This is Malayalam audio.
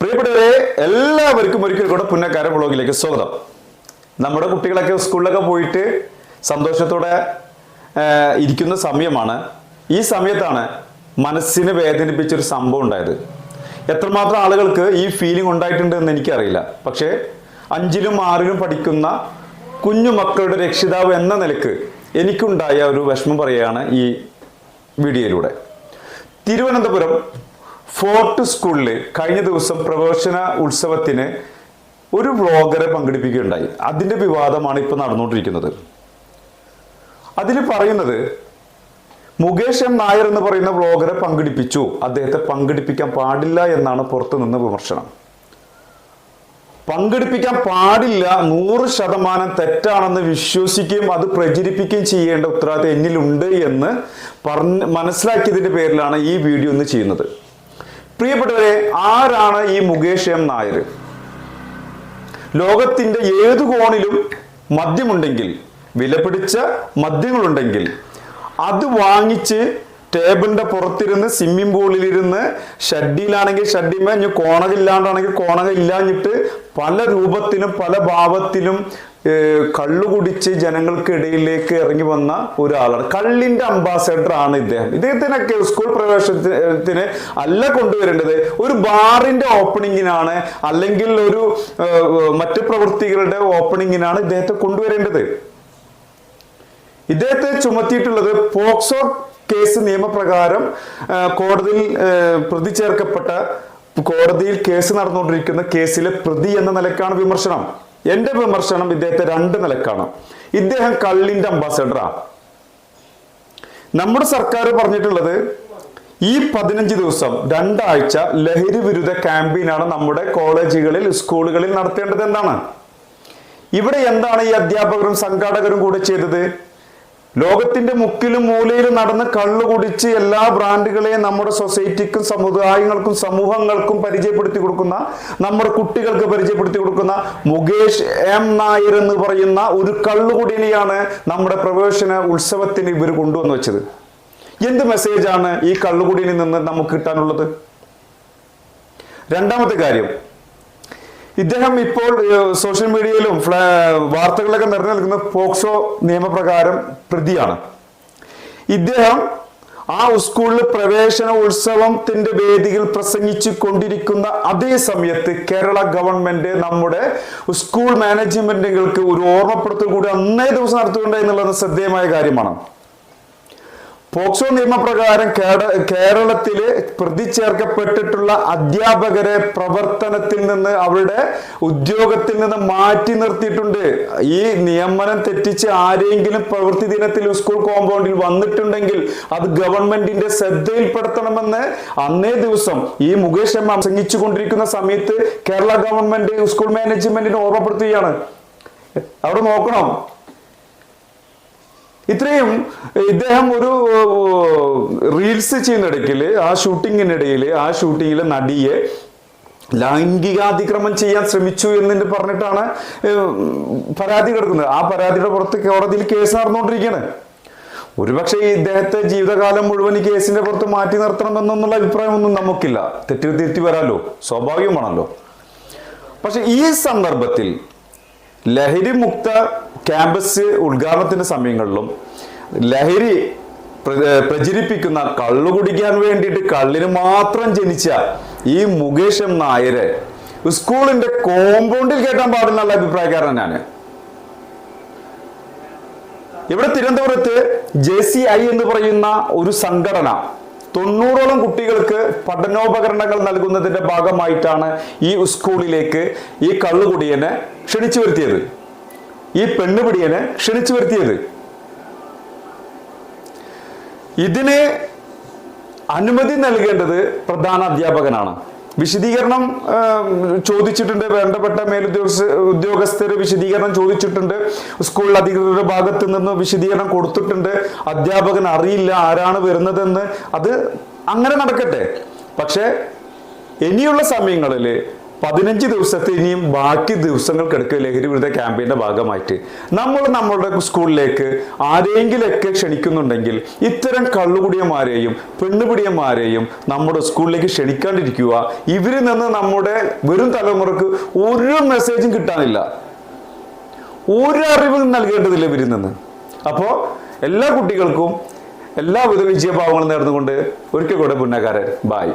പ്രിയപ്പെട്ടവരെ എല്ലാവർക്കും ഒരിക്കൽ കൂടെ പുന്നക്കാര ബ്ലോഗിലേക്ക് സ്വാഗതം. നമ്മുടെ കുട്ടികളൊക്കെ സ്കൂളിലൊക്കെ പോയിട്ട് സന്തോഷത്തോടെ ഇരിക്കുന്ന സമയമാണ്. ഈ സമയത്താണ് മനസ്സിനെ വേദനിപ്പിച്ചൊരു സംഭവം ഉണ്ടായത്. എത്രമാത്രം ആളുകൾക്ക് ഈ ഫീലിംഗ് ഉണ്ടായിട്ടുണ്ട് എന്ന് എനിക്കറിയില്ല. പക്ഷേ അഞ്ചിലും ആറിലും പഠിക്കുന്ന കുഞ്ഞു മക്കളുടെ രക്ഷിതാവ് എന്ന നിലയ്ക്ക് എനിക്കുണ്ടായ ഒരു വിഷമം പറയുകയാണ് ഈ വീഡിയോയിലൂടെ. തിരുവനന്തപുരം ഫോർട്ട് സ്കൂളിൽ കഴിഞ്ഞ ദിവസം പ്രവേശന ഉത്സവത്തിന് ഒരു വ്ളോഗറെ പങ്കെടുപ്പിക്കുകയുണ്ടായി. അതിന്റെ വിവാദമാണ് ഇപ്പോൾ നടന്നുകൊണ്ടിരിക്കുന്നത്. അതിൽ പറയുന്നത് മുകേഷ് എം നായർ എന്ന് പറയുന്ന വ്ളോഗറെ പങ്കെടുപ്പിച്ചു. അദ്ദേഹത്തെ പങ്കെടുപ്പിക്കാൻ പാടില്ല എന്നാണ് പുറത്തു നിന്ന് വിമർശനം. പങ്കെടുപ്പിക്കാൻ പാടില്ല നൂറ് ശതമാനം തെറ്റാണെന്ന് വിശ്വസിക്കുകയും അത് പ്രചരിപ്പിക്കുകയും ചെയ്യേണ്ട ഉത്തരവാദിത്തം എന്നിലുണ്ട് എന്ന് പറഞ്ഞ് മനസ്സിലാക്കിയതിന്റെ പേരിലാണ് ഈ വീഡിയോ ഒന്ന് ചെയ്യുന്നത്. പ്രിയപ്പെട്ടവരെ ആരാണ് ഈ മുകേഷ് എം നായർ? ലോകത്തിന്റെ ഏതു കോണിലും മദ്യമുണ്ടെങ്കിൽ വിലപിടിച്ച മദ്യങ്ങളുണ്ടെങ്കിൽ അത് വാങ്ങിച്ച് ടേബിളിന്റെ പുറത്തിരുന്ന് സ്വിമ്മിംഗ് പൂളിലിരുന്ന് ഷഡ്ഡിയിലാണെങ്കിൽ ഷഡ്ഡിമേ ഇനി കോണകില്ലാണ്ടാണെങ്കിൽ കോണക ഇല്ലാഞ്ഞിട്ട് പല രൂപത്തിലും പല ഭാവത്തിലും കള്ളു കുടിച്ച് ജനങ്ങൾക്കിടയിലേക്ക് ഇറങ്ങി വന്ന ഒരാളാണ്. കള്ളിന്റെ അംബാസഡർ ആണ് ഇദ്ദേഹം. ഇദ്ദേഹത്തിനൊക്കെ സ്കൂൾ പ്രവേശനത്തിന് അല്ല കൊണ്ടുവരേണ്ടത് ഒരു ബാറിന്റെ ഓപ്പണിങ്ങിനാണ് അല്ലെങ്കിൽ ഒരു മറ്റു പ്രവൃത്തികളുടെ ഓപ്പണിങ്ങിനാണ് ഇദ്ദേഹത്തെ കൊണ്ടുവരേണ്ടത്. ഇദ്ദേഹത്തെ ചുമത്തിയിട്ടുള്ളത് പോക്സോ കേസ് നിയമപ്രകാരം കോടതിയിൽ പ്രതി ചേർക്കപ്പെട്ട കോടതിയിൽ കേസ് നടന്നുകൊണ്ടിരിക്കുന്ന കേസിലെ പ്രതി എന്ന നിലക്കാണ് വിമർശനം. എന്റെ വിമർശനം ഇദ്ദേഹത്തെ രണ്ട് നിലക്കാണ്. ഇദ്ദേഹം കള്ളിന്റെ അംബാസഡറാണ് നമ്മുടെ സർക്കാർ പറഞ്ഞിട്ടുള്ളത് ഈ പതിനഞ്ച് ദിവസം രണ്ടാഴ്ച ലഹരി വിരുദ്ധ ക്യാമ്പയിനാണ് നമ്മുടെ കോളേജുകളിൽ സ്കൂളുകളിൽ നടത്തേണ്ടത് എന്താണ്? ഇവിടെ എന്താണ് ഈ അധ്യാപകരും സംഘാടകരും കൂടെ ചെയ്തത്? ലോകത്തിന്റെ മുക്കിലും മൂലയിലും നടന്ന് കള്ളു കുടിച്ച് എല്ലാ ബ്രാൻഡുകളെയും നമ്മുടെ സൊസൈറ്റിക്കും സമുദായങ്ങൾക്കും സമൂഹങ്ങൾക്കും പരിചയപ്പെടുത്തി കൊടുക്കുന്ന നമ്മുടെ കുട്ടികൾക്ക് പരിചയപ്പെടുത്തി കൊടുക്കുന്ന മുകേഷ് എം നായർ എന്ന് പറയുന്ന ഒരു കള്ളുകുടിനെയാണ് നമ്മുടെ പ്രവേശന ഉത്സവത്തിന് ഇവർ കൊണ്ടുവന്ന് വെച്ചത്. എന്ത് മെസ്സേജാണ് ഈ കള്ളുകുടിയിൽ നിന്ന് നമുക്ക് കിട്ടാനുള്ളത്? രണ്ടാമത്തെ കാര്യം ഇദ്ദേഹം ഇപ്പോൾ സോഷ്യൽ മീഡിയയിലും വാർത്തകളിലൊക്കെ നിറഞ്ഞു നിൽക്കുന്ന പോക്സോ നിയമപ്രകാരം പ്രതിയാണ്. ഇദ്ദേഹം ആ സ്കൂളിൽ പ്രവേശന ഉത്സവത്തിന്റെ വേദിയിൽ പ്രസംഗിച്ചു കൊണ്ടിരിക്കുന്ന അതേ സമയത്ത് കേരള ഗവൺമെന്റ് നമ്മുടെ സ്കൂൾ മാനേജ്മെന്റുകൾക്ക് ഒരു ഓർമ്മപ്പെടുത്തൽ കൂടി അന്നേ ദിവസം നടത്തുന്നുണ്ട് എന്നുള്ളത് ശ്രദ്ധേയമായ കാര്യമാണ്. പോക്സോ നിയമപ്രകാരം കേര- കേരളത്തിൽ പ്രതി ചേർക്കപ്പെട്ടിട്ടുള്ള അധ്യാപകരെ പ്രവർത്തനത്തിൽ നിന്ന് അവരുടെ ഉദ്യോഗത്തിൽ നിന്ന് മാറ്റി നിർത്തിയിട്ടുണ്ട്. ഈ നിയമനം തെറ്റിച്ച് ആരെങ്കിലും പ്രവൃത്തി ദിനത്തിൽ സ്കൂൾ കോമ്പൗണ്ടിൽ വന്നിട്ടുണ്ടെങ്കിൽ അത് ഗവൺമെന്റിന്റെ ശ്രദ്ധയിൽപ്പെടുത്തണമെന്ന് അന്നേ ദിവസം ഈ മുകേഷ് എം പ്രസംഗിച്ചു കൊണ്ടിരിക്കുന്ന സമയത്ത് കേരള ഗവൺമെന്റ് സ്കൂൾ മാനേജ്മെന്റിനെ ഓർമ്മപ്പെടുത്തുകയാണ്. അവിടെ നോക്കണം. ഇത്രയും ഇദ്ദേഹം ഒരു റീൽസ് ചെയ്യുന്നിടയ്ക്കിൽ ആ ഷൂട്ടിങ്ങിനിടയിൽ ആ ഷൂട്ടിങ്ങിലെ നടിയെ ലൈംഗികാതിക്രമം ചെയ്യാൻ ശ്രമിച്ചു എന്ന് പറഞ്ഞിട്ടാണ് പരാതി കിടക്കുന്നത്. ആ പരാതിയുടെ പുറത്ത് കോടതിയിൽ കേസ് നടന്നുകൊണ്ടിരിക്കുകയാണ്. ഒരുപക്ഷെ ഇദ്ദേഹത്തെ ജീവിതകാലം മുഴുവൻ ഈ കേസിന്റെ പുറത്ത് മാറ്റി നിർത്തണം നിർത്തണമെന്നുള്ള അഭിപ്രായമൊന്നും നമുക്കില്ല. തെറ്റു തിരുത്തി വരാലോ? സ്വാഭാവികമാണല്ലോ. പക്ഷെ ഈ സന്ദർഭത്തിൽ ലഹരി മുക്ത ക്യാമ്പസ് ഉദ്ഘാടനത്തിന്റെ സമയങ്ങളിലും ലഹരി പ്രചരിപ്പിക്കുന്ന കള്ളു കുടിക്കാൻ വേണ്ടിയിട്ട് കള്ളിന് മാത്രം ജനിച്ച ഈ മുകേഷ് എം നായരെ സ്കൂളിന്റെ കോമ്പൗണ്ടിൽ കേട്ടാൻ പാടില്ല അഭിപ്രായക്കാരൻ ഞാൻ ഇവിടെ തിരുവനന്തപുരത്ത് ജെ സി ഐ എന്ന് പറയുന്ന ഒരു സംഘടന തൊണ്ണൂറോളം കുട്ടികൾക്ക് പഠനോപകരണങ്ങൾ നൽകുന്നതിന്റെ ഭാഗമായിട്ടാണ് ഈ സ്കൂളിലേക്ക് ഈ കള്ളുകുടിയനെ ക്ഷണിച്ചു വരുത്തിയത്. ഈ പെണ്ണുപിടിയനെ ക്ഷണിച്ചു വരുത്തിയത്. ഇതിന് അനുമതി നൽകേണ്ടത് പ്രധാന അധ്യാപകനാണ്. വിശദീകരണം ചോദിച്ചിട്ടുണ്ട്. വേണ്ടപ്പെട്ട മേലുദ്യോഗസ്ഥ ഉദ്യോഗസ്ഥർ വിശദീകരണം ചോദിച്ചിട്ടുണ്ട്. സ്കൂൾ അധികൃതരുടെ ഭാഗത്ത് നിന്ന് വിശദീകരണം കൊടുത്തിട്ടുണ്ട്. അധ്യാപകൻ അറിയില്ല ആരാണ് വരുന്നതെന്ന്. അത് അങ്ങനെ നടക്കട്ടെ. പക്ഷേ ഇനിയുള്ള സമയങ്ങളിൽ പതിനഞ്ച് ദിവസത്തെ ഇനിയും ബാക്കി ദിവസങ്ങൾക്കിടയ്ക്ക് ലഹരി വിരുദ്ധ ക്യാമ്പയിന്റെ ഭാഗമായിട്ട്. നമ്മൾ നമ്മളുടെ സ്കൂളിലേക്ക് ആരെങ്കിലൊക്കെ ക്ഷണിക്കുന്നുണ്ടെങ്കിൽ ഇത്തരം കള്ളുകുടിയന്മാരെയും പെണ്ണുപിടിയന്മാരെയും നമ്മുടെ സ്കൂളിലേക്ക് ക്ഷണിക്കാണ്ടിരിക്കുക. ഇവരിൽ നിന്ന് നമ്മുടെ വരും തലമുറയ്ക്ക് ഒരു മെസ്സേജും കിട്ടാനില്ല. ഒരു അറിവും നൽകേണ്ടതില്ല ഇവരിൽ നിന്ന്. അപ്പോൾ എല്ലാ കുട്ടികൾക്കും എല്ലാവിധ വിജയഭാവങ്ങളും നേർന്നുകൊണ്ട് ഒരിക്കൽ കൂടെ പുന്നക്കാരൻ. ബായ്